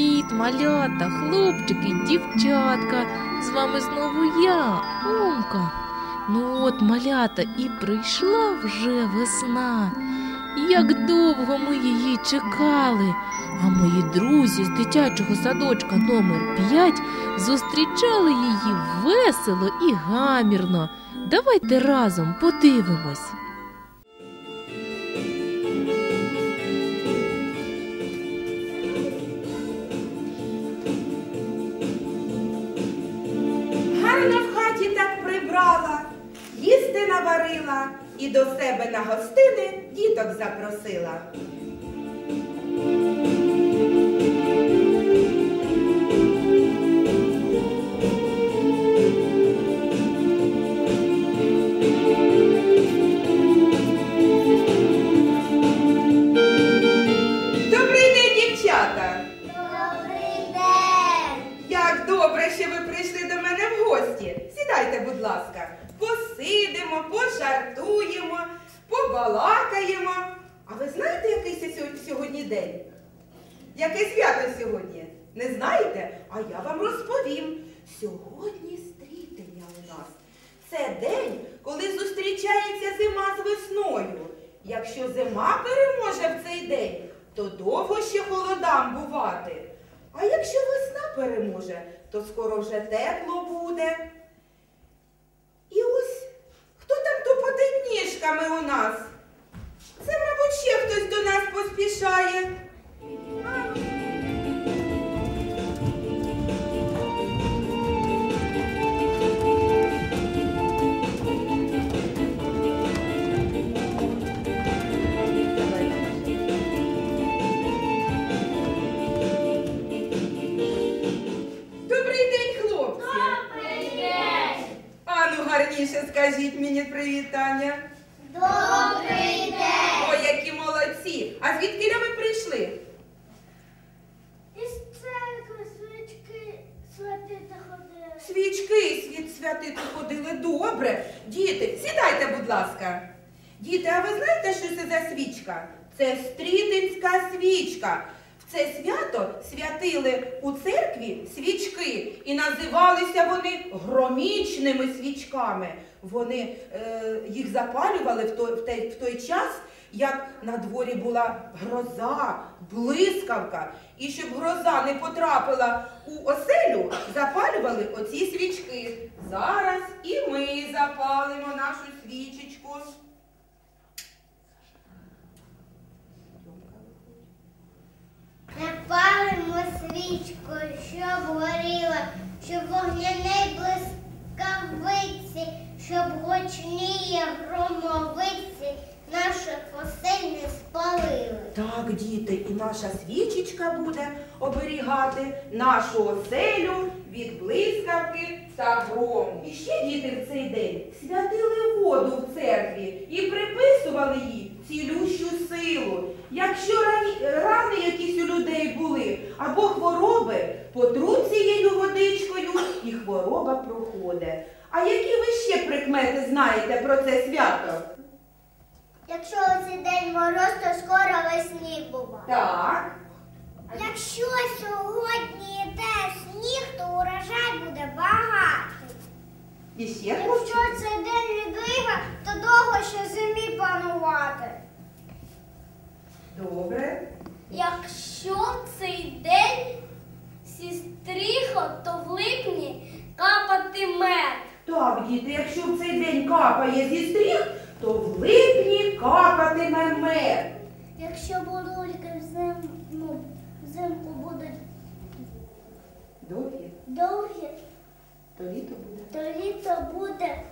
Привіт, малята, хлопчики, дівчатка. З вами знову я, Умка. Ну от, малята, і прийшла вже весна. Як довго ми її чекали. А мої друзі з дитячого садочка номер 5 зустрічали її весело і гамірно. Давайте разом подивимось. Так прибрала, їсти наварила і до себе на гостини діток запросила. Будь ласка, посидимо, пожартуємо, побалакаємо. А ви знаєте, який сьогодні день? Яке свято сьогодні? Не знаєте? А я вам розповім. Сьогодні стрітення у нас. Це день, коли зустрічається зима з весною. Якщо зима переможе в цей день, то довго ще холодам бувати. А якщо весна переможе, то скоро вже тепло буде. І ось хто там ніжками у нас? Це, мабуть, ще хтось до нас поспішає. Скажіть мені привітання. Добрий день! О, які молодці! А звідки ви прийшли? Із церкви свічки святити ходили. Свічки світ святити ходили добре. Діти, сідайте, будь ласка. Діти, а ви знаєте, що це за свічка? Це стрітинська свічка. Це свято святили у церкві свічки і називалися вони громічними свічками. Вони е, їх запалювали в той, в, той, в той час, як на дворі була гроза, блискавка. І щоб гроза не потрапила у оселю, запалювали оці свічки. Зараз і ми запалимо нашу свічечку. Напалимо свічку, щоб горіла, щоб вогняний блискавиці, щоб гучніє громовиці наших осель не спалили. Так, діти, і наша свічечка буде оберігати нашу оселю від блискавки та грому. І ще діти в цей день святили воду в церкві і приписували їй цілющу силу. Якщо рани якісь у людей були або хвороби, потруть цією водичкою і хвороба проходить. А які ви ще прикмети знаєте про це свято? Якщо у цей день мороз, то скоро весні бува. Так. Якщо сьогодні йде сніг, то урожай буде багатий. Ще Якщо цей день відлига, то довго ще зимі панувати. Добре. Якщо цей день сістріхо, то в липні капати мед. Так, діти, якщо в цей день капає зі стріх, то в липні капатиме мед. Якщо бурульки взимку, взимку будуть Довгі, довгі, то літо буде то літо буде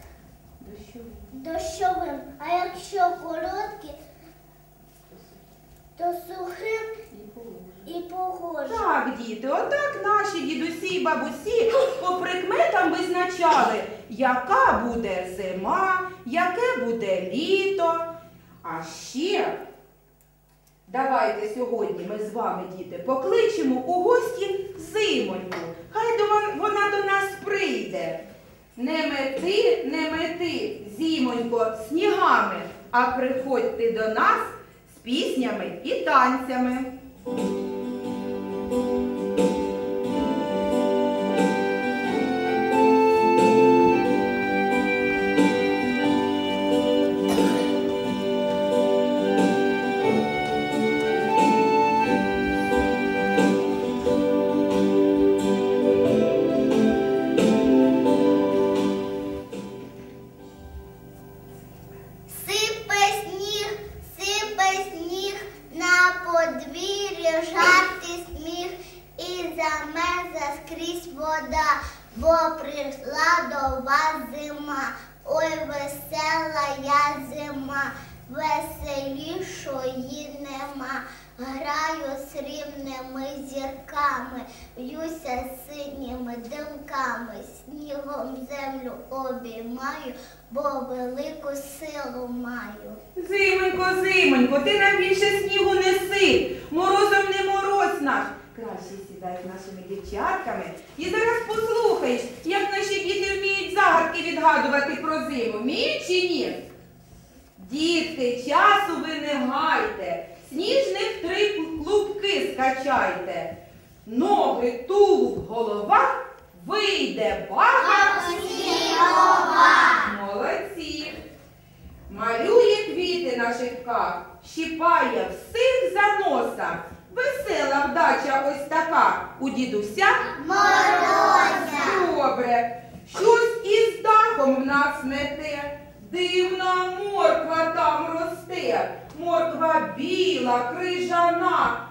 дощовий. дощовим, а якщо короткі, то сухим і погожим. Так, діти, отак наші дідусі й бабусі по прикметам визначали, яка буде зима, яке буде літо. А ще давайте сьогодні ми з вами, діти, покличемо у гості зимоньку. Хай вона до нас прийде. Не мети, не мети, зімонько, снігами, а приходьте до нас з піснями і танцями. Граю срібними зірками, б'юся синіми димками, снігом землю обіймаю, бо велику силу маю. Зимонько, зимонько, ти нам більше снігу неси. Морозом не мороз наш. Краще сідай з нашими дівчатками і зараз послухаєш, як наші діти вміють загадки відгадувати про зиму. Вміють чи ні? Дітки, часу ви не гайте, сніжних три скачайте. Ноги, тулуб, голова, вийде багато Молодці. Малює квіти на шипках, щіпає всіх за носа. Весела вдача ось така у дідуся. Морозя. Добре. Щось із дахом в нас не те. Дивна морква там росте. Морква біла, крижана.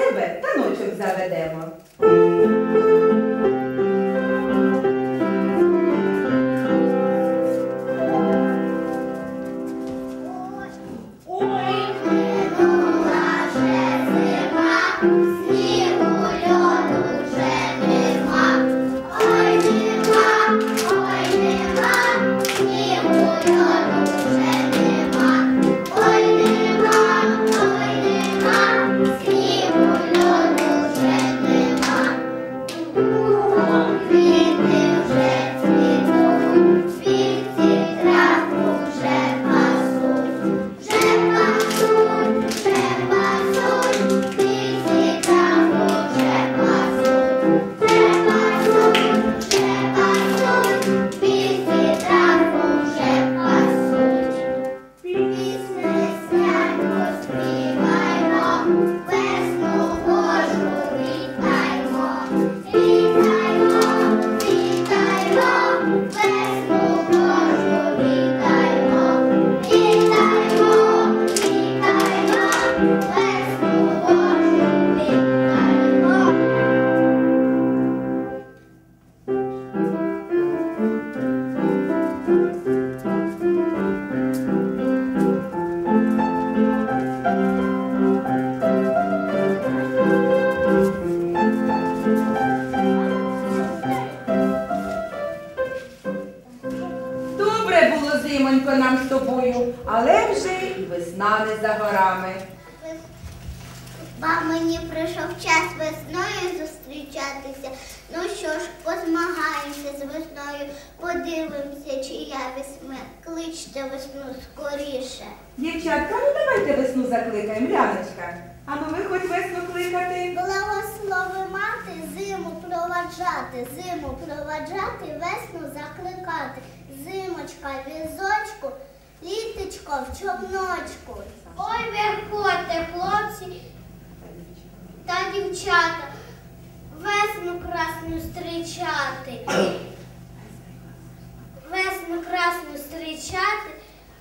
Тебе таночок заведемо. Але вже і весна не за горами. Ба мені прийшов час весною зустрічатися. Ну що ж, позмагаємося з весною, подивимося, чия весна. Кличте весну скоріше. Дівчатка, ну давайте весну закликаємо, Ляночка. А ну ви хоч весну кликати. Благослови мати, зиму проваджати, зиму проваджати, весну закликати. Зимочка, візочку, літочко в човночку. Ой, виходьте, хлопці, та дівчата, весну красну зустрічати. Весну красну зустрічати,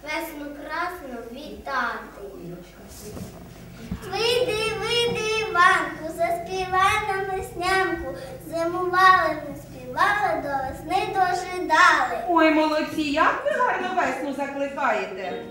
весну красну вітати. Вийди, вийди, Іванку, заспівай нам веснянку. Зимували, не співали, до. Ой, молодці, як ви гарно весну закликаєте.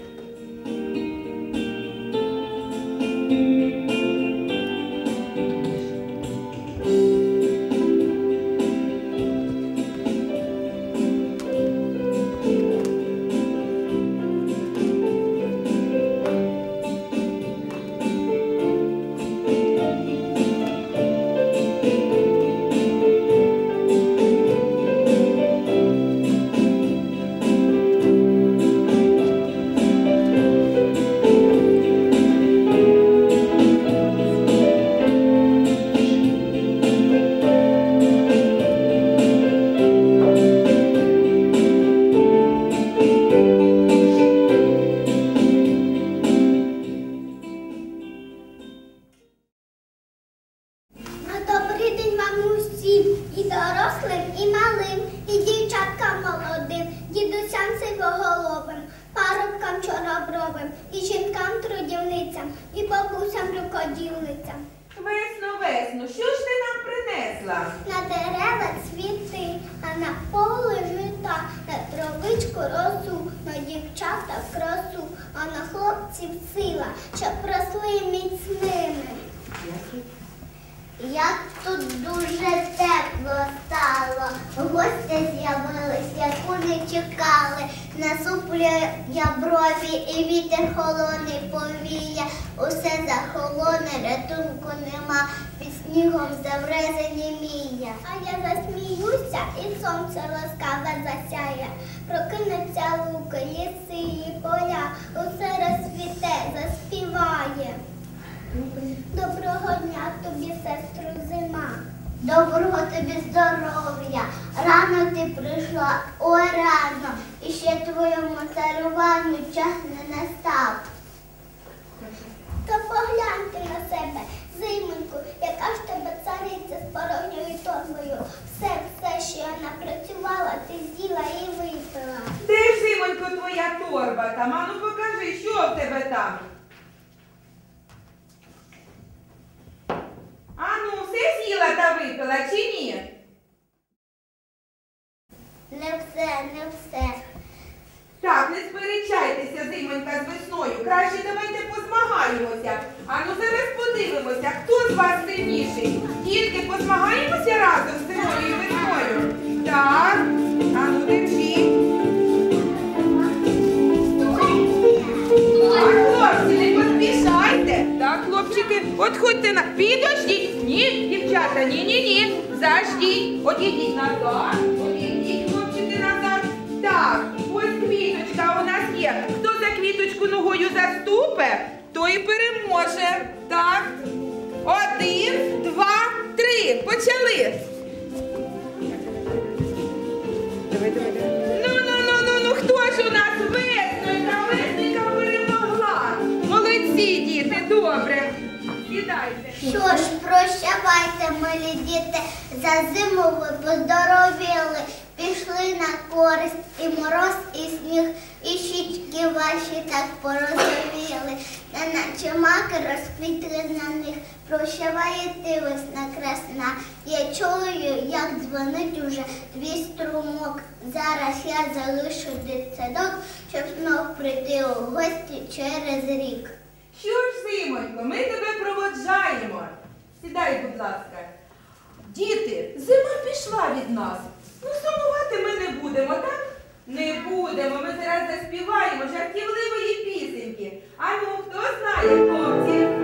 Парубкам чоробровим, і жінкам трудівницям, і бабусям рукодільницям. Весно, весно, що ж ти нам принесла? На дерева цвіти, а на поле жита, на травичку росу, на дівчата красу, а на хлопців сила, щоб росли міцними. Як тут дуже тепло стало, гості з'явились, яку не чекали. Насуплю я брові і вітер холодний повіє. Усе захолоне, рятунку нема, під снігом заврезе німіє. А я засміюся, і сонце ласкаве засяє. Прокинуться луки, ліси і поля, усе розцвіте, заспіває. Доброго дня тобі, сестру, зима. Доброго тобі здоров'я. Рано ти прийшла, ой рано. І ще твоєму царюванню час не настав. Та погляньте на себе, зимоньку, яка ж тебе цариця з порожньою торбою. Все, все, що я напрацювала, ти з'їла і випила. Де ж, Зимонько, твоя торба там? Ану покажи, що в тебе там? Ану, все з'їла та випила чи ні? Не все, не все. Так, не сперечайтеся, зимонька, з весною. Краще давайте позмагаємося. Ану, зараз подивимося, хто з вас сильніший. Дітки, позмагаємося разом з зимою і весною. Так, ану, держіть. Хлопці, не поспішайте. Так, хлопчики, от ходьте на. Підождіть. Ні, дівчата, ні, ні, ні. Заждіть. Одійдіть назад. Одійдіть, хлопчики, назад. Так, ось квіточка у нас є. Хто за квіточку ногою заступе, той переможе. Так. Один, два, три. Почали. Ну, ну, ну, ну, ну, хто ж у нас весненька, весненька перемогла? Молодці, діти, добре. Сідайте. Що ж, прощавайте, милі діти, за зиму ви поздоровіли, пішли на користь і мороз, і сніг, і щічки ваші так порозовіли, неначе маки розквітли на них. Прощаває ти весна красна. Я чую, як дзвонить уже твій струмок. Зараз я залишу дитсадок, щоб знов прийти у гості через рік. Що ж, Зимонько, ми тебе проводжаємо. Сідай, будь ласка. Діти, зима пішла від нас. Ну, сумувати ми не будемо, так? Не будемо. Ми зараз заспіваємо жартівливої пісеньки. А ну, хто знає, хлопці?